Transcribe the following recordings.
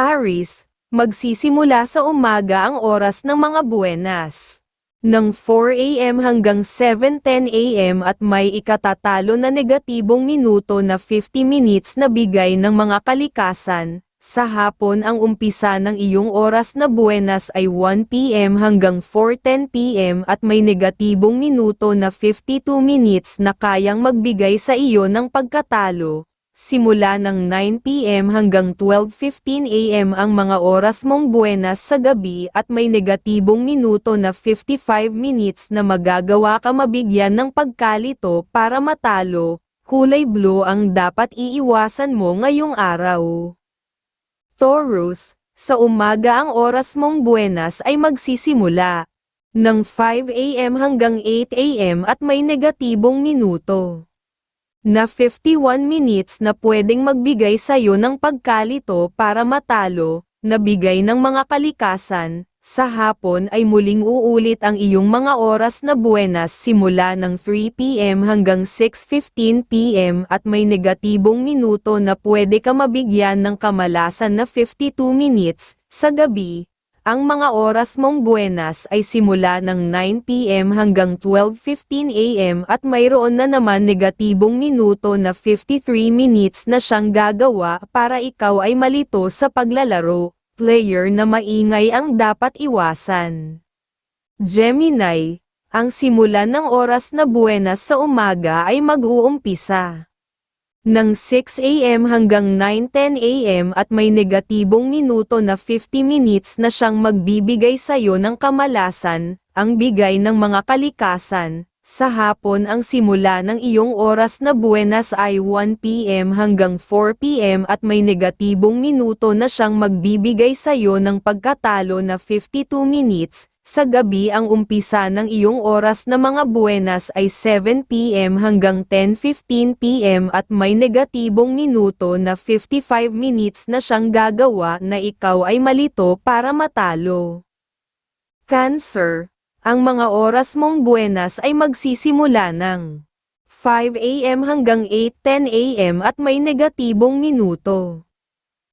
Aris, magsisimula sa umaga ang oras ng mga buenas. Ng 4 a.m. hanggang 7.10 a.m. at may ikatatalo na negatibong minuto na 50 minutes na bigay ng mga kalikasan. Sa hapon ang umpisa ng iyong oras na buenas ay 1 p.m. hanggang 4.10 p.m. at may negatibong minuto na 52 minutes na kayang magbigay sa iyo ng pagkatalo. Simula ng 9 p.m. hanggang 12.15 a.m. ang mga oras mong buenas sa gabi at may negatibong minuto na 55 minutes na magagawa ka mabigyan ng pagkalito para matalo. Kulay blue ang dapat iiwasan mo ngayong araw. Taurus, sa umaga ang oras mong buenas ay magsisimula ng 5 a.m. hanggang 8 a.m. at may negatibong minuto na 51 minutes na pwedeng magbigay sa iyo ng pagkalito para matalo, na bigay ng mga kalikasan, sa hapon ay muling uulit ang iyong mga oras na buenas simula ng 3pm hanggang 6.15pm at may negatibong minuto na pwede ka mabigyan ng kamalasan na 52 minutes, sa gabi, ang mga oras mong buenas ay simula ng 9pm hanggang 12.15am at mayroon na naman negatibong minuto na 53 minutes na siyang gagawa para ikaw ay malito sa paglalaro, player na maingay ang dapat iwasan. Gemini, ang simulan ng oras na buenas sa umaga ay mag-uumpisa ng 6 a.m. hanggang 9.10 a.m. at may negatibong minuto na 50 minutes na siyang magbibigay sa iyo ng kamalasan, ang bigay ng mga kalikasan. Sa hapon ang simula ng iyong oras na buenas ay 1 p.m. hanggang 4 p.m. at may negatibong minuto na siyang magbibigay sa iyo ng pagkatalo na 52 minutes, sa gabi ang umpisa ng iyong oras na mga buenas ay 7pm hanggang 10.15pm at may negatibong minuto na 55 minutes na siyang gagawa na ikaw ay malito para matalo. Cancer, ang mga oras mong buenas ay magsisimula ng 5am hanggang 8.10am at may negatibong minuto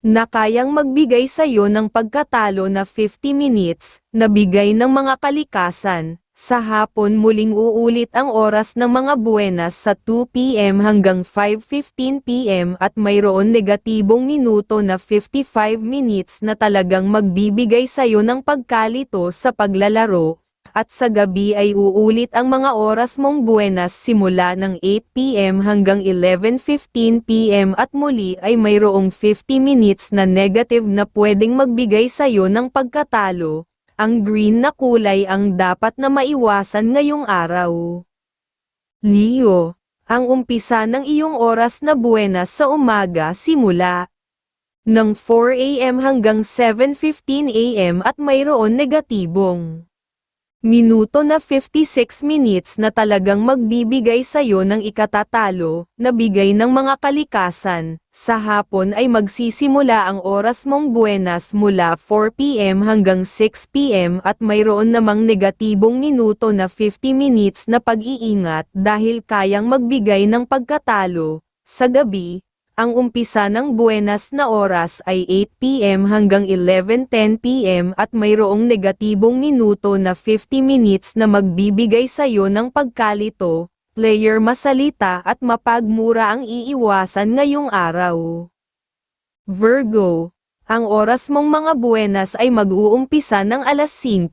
na kayang magbigay sa iyo ng pagkatalo na 50 minutes, na bigay ng mga kalikasan, sa hapon muling uulit ang oras ng mga buenas sa 2pm hanggang 5.15pm at mayroon negatibong minuto na 55 minutes na talagang magbibigay sa iyo ng pagkalito sa paglalaro, at sa gabi ay uulit ang mga oras mong buenas simula ng 8pm hanggang 11.15pm at muli ay mayroong 50 minutes na negative na pwedeng magbigay sa iyo ng pagkatalo. Ang green na kulay ang dapat na maiwasan ngayong araw. Leo, ang umpisa ng iyong oras na buenas sa umaga simula ng 4am hanggang 7.15am at mayroon negatibong minuto na 56 minutes na talagang magbibigay sa iyo ng ikatatalo, na bigay ng mga kalikasan. Sa hapon ay magsisimula ang oras mong buenas mula 4pm hanggang 6pm at mayroon namang negatibong minuto na 50 minutes na pag-iingat dahil kayang magbigay ng pagkatalo. Sa gabi, ang umpisa ng buenas na oras ay 8pm hanggang 11.10pm at mayroong negatibong minuto na 50 minutes na magbibigay sa iyo ng pagkalito, player masalita at mapagmura ang iiwasan ngayong araw. Virgo, ang oras mong mga buenas ay mag-uumpisa ng alas 5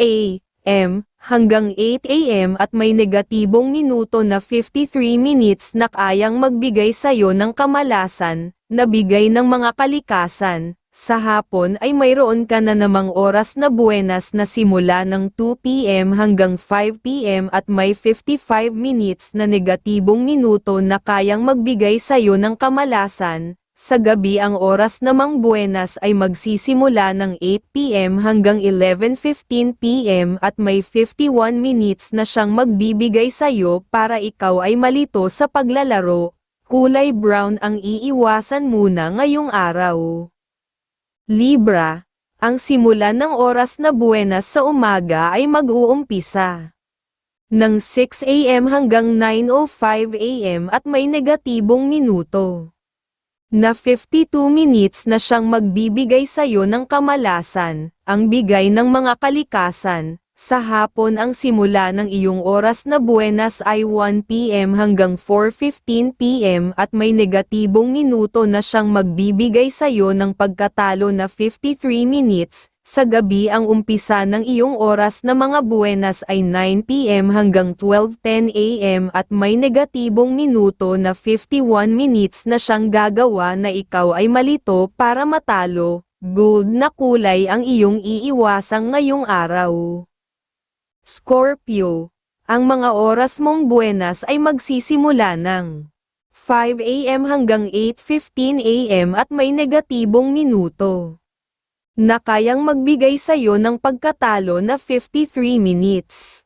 a.m hanggang 8 a.m. at may negatibong minuto na 53 minutes na kayang magbigay sa iyo ng kamalasan, na bigay ng mga kalikasan. Sa hapon ay mayroon ka na namang oras na buenas na simula ng 2 p.m. hanggang 5 p.m. at may 55 minutes na negatibong minuto na kayang magbigay sa iyo ng kamalasan, sa gabi ang oras namang buenas ay magsisimula ng 8pm hanggang 11.15pm at may 51 minutes na siyang magbibigay sa iyo para ikaw ay malito sa paglalaro. Kulay brown ang iiwasan muna ngayong araw. Libra, ang simulan ng oras na buenas sa umaga ay mag-uumpisa ng 6am hanggang 9.05am at may negatibong minuto na 52 minutes na siyang magbibigay sa'yo ng kamalasan, ang bigay ng mga kalikasan. Sa hapon ang simula ng iyong oras na buenas ay 1pm hanggang 4.15pm at may negatibong minuto na siyang magbibigay sa'yo ng pagkatalo na 53 minutes. Sa gabi ang umpisa ng iyong oras na mga buenas ay 9pm hanggang 12.10am at may negatibong minuto na 51 minutes na siyang gagawa na ikaw ay malito para matalo. Gold na kulay ang iyong iiwasang ngayong araw. Scorpio, ang mga oras mong buenas ay magsisimula ng 5 a.m. hanggang 8.15 a.m. at may negatibong minuto na kayang magbigay sa'yo ng pagkatalo na 53 minutes.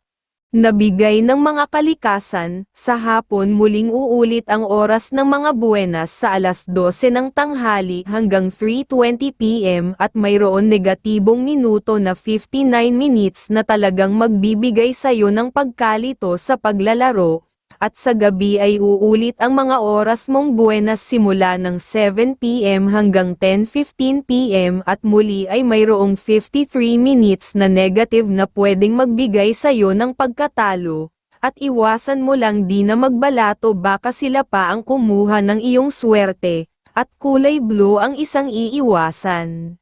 Nabigay ng mga kalikasan, sa hapon muling uulit ang oras ng mga buenas sa alas 12 ng tanghali hanggang 3.20pm at mayroon negatibong minuto na 59 minutes na talagang magbibigay sa'yo ng pagkalito sa paglalaro, at sa gabi ay uulit ang mga oras mong buenas simula ng 7pm hanggang 10.15pm at muli ay mayroong 53 minutes na negative na pwedeng magbigay sa'yo ng pagkatalo, at iwasan mo lang di na magbalato baka sila pa ang kumuha ng iyong swerte, at kulay blue ang isang iiwasan.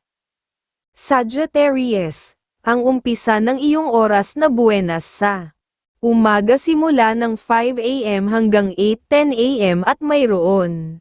Sagittarius, ang umpisa ng iyong oras na buenas sa Umaga simula ng 5 a.m. hanggang 8.10 a.m. at mayroon.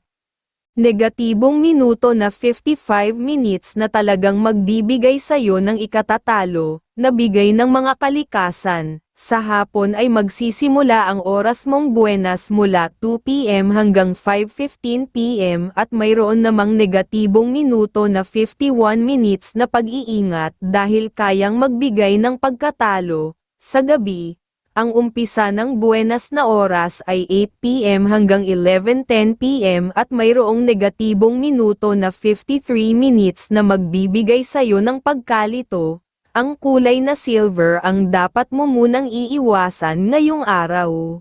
Negatibong minuto na 55 minutes na talagang magbibigay sa'yo ng ikatatalo, na bigay ng mga kalikasan. Sa hapon ay magsisimula ang oras mong buenas mula 2 p.m. hanggang 5.15 p.m. at mayroon namang negatibong minuto na 51 minutes na pag-iingat dahil kayang magbigay ng pagkatalo. Sa gabi, ang umpisa ng buenas na oras ay 8pm hanggang 11.10pm at mayroong negatibong minuto na 53 minutes na magbibigay sa'yo ng pagkalito. Ang kulay na silver ang dapat mo munang iiwasan ngayong araw.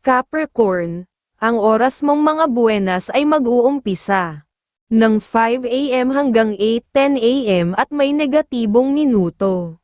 Capricorn, ang oras mong mga buenas ay mag-uumpisa ng 5am hanggang 8.10am at may negatibong minuto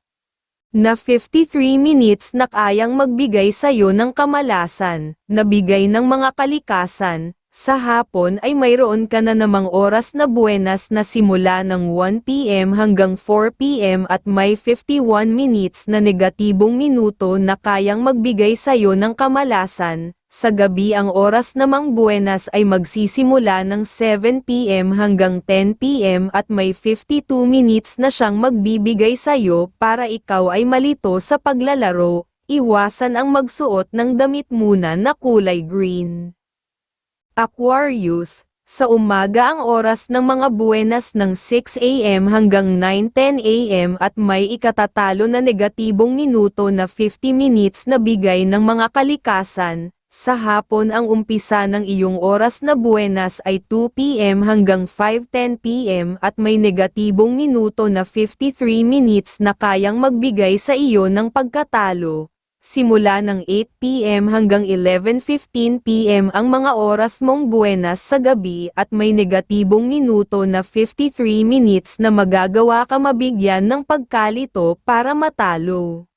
na 53 minutes na kayang magbigay sa'yo ng kamalasan, na bigay ng mga kalikasan, sa hapon ay mayroon ka na namang oras na buenas na simula ng 1pm hanggang 4pm at may 51 minutes na negatibong minuto na kayang magbigay sa'yo ng kamalasan, sa gabi ang oras namang buenas ay magsisimula ng 7pm hanggang 10pm at may 52 minutes na siyang magbibigay sa'yo para ikaw ay malito sa paglalaro, iwasan ang magsuot ng damit muna na kulay green. Aquarius, sa umaga ang oras ng mga buenas ng 6am hanggang 9.10am at may ikatatalo na negatibong minuto na 50 minutes na bigay ng mga kalikasan, sa hapon ang umpisa ng iyong oras na buenas ay 2pm hanggang 5.10pm at may negatibong minuto na 53 minutes na kayang magbigay sa iyo ng pagkatalo. Simula ng 8pm hanggang 11.15pm ang mga oras mong buenas sa gabi at may negatibong minuto na 53 minutes na magagawa ka mabigyan ng pagkalito para matalo.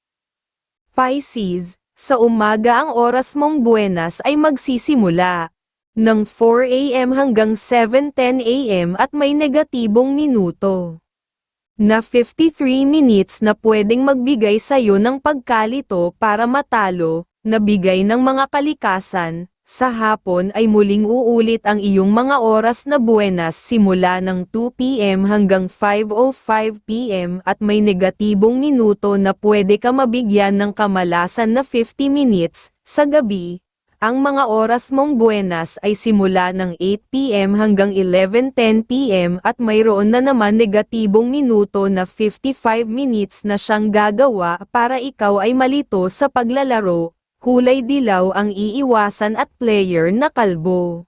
Pisces, sa umaga ang oras mong buenas ay magsisimula. Ng 4am hanggang 7.10am at may negatibong minuto. Na 53 minutes na pwedeng magbigay sa'yo ng pagkalito para matalo, na bigay ng mga kalikasan, sa hapon ay muling uulit ang iyong mga oras na buenas simula ng 2pm hanggang 5.05pm at may negatibong minuto na pwede ka mabigyan ng kamalasan na 50 minutes. Sa gabi, ang mga oras mong buenas ay simula ng 8pm hanggang 11.10pm at mayroon na naman negatibong minuto na 55 minutes na siyang gagawa para ikaw ay malito sa paglalaro kulay dilaw ang iiwasan at player na kalbo.